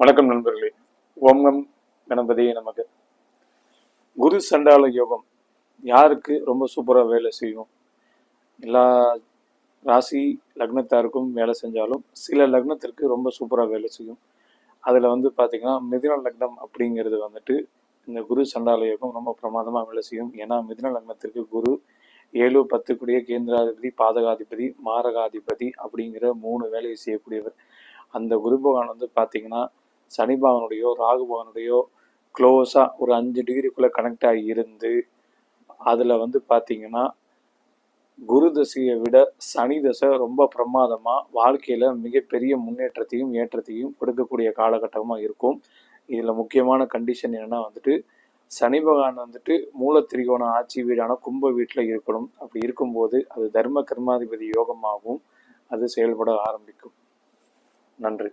வணக்கம் நண்பர்களே. ஓம்கம் கணபதியே நமக்கு. குரு சண்டால யோகம் யாருக்கு ரொம்ப சூப்பராக வேலை செய்யும்? எல்லா ராசி லக்னத்தாருக்கும் வேலை செஞ்சாலும் சில லக்னத்திற்கு ரொம்ப சூப்பராக வேலை செய்யும். அதில் வந்து பார்த்திங்கன்னா மிதின லக்னம் அப்படிங்கிறது வந்துட்டு இந்த குரு சண்டால யோகம் ரொம்ப பிரமாதமாக வேலை செய்யும். ஏன்னா மிதின லக்னத்திற்கு குரு ஏழு பத்துக்குடிய கேந்திராதிபதி பாதகாதிபதி மாரகாதிபதி அப்படிங்கிற மூணு வேலையை செய்யக்கூடியவர். அந்த குரு பகவான் வந்து பார்த்தீங்கன்னா சனி பகவானுடையோ ராகு பகவானுடையோ க்ளோஸாக ஒரு அஞ்சு டிகிரிக்குள்ளே கனெக்ட் ஆகி இருந்து அதில் வந்து பார்த்தீங்கன்னா குரு தசையை விட சனி தசை ரொம்ப பிரமாதமாக வாழ்க்கையில் மிகப்பெரிய முன்னேற்றத்தையும் ஏற்றத்தையும் கொடுக்கக்கூடிய காலகட்டமாக இருக்கும். இதில் முக்கியமான கண்டிஷன் என்னென்னா வந்துட்டு சனி பகவான் வந்துட்டு மூலத்திரிகோண ஆட்சி வீடான கும்ப வீட்டில் இருக்கணும். அப்படி இருக்கும்போது அது தர்ம கர்மாதிபதி யோகமாகவும் அது செயல்பட ஆரம்பிக்கும். நன்றி.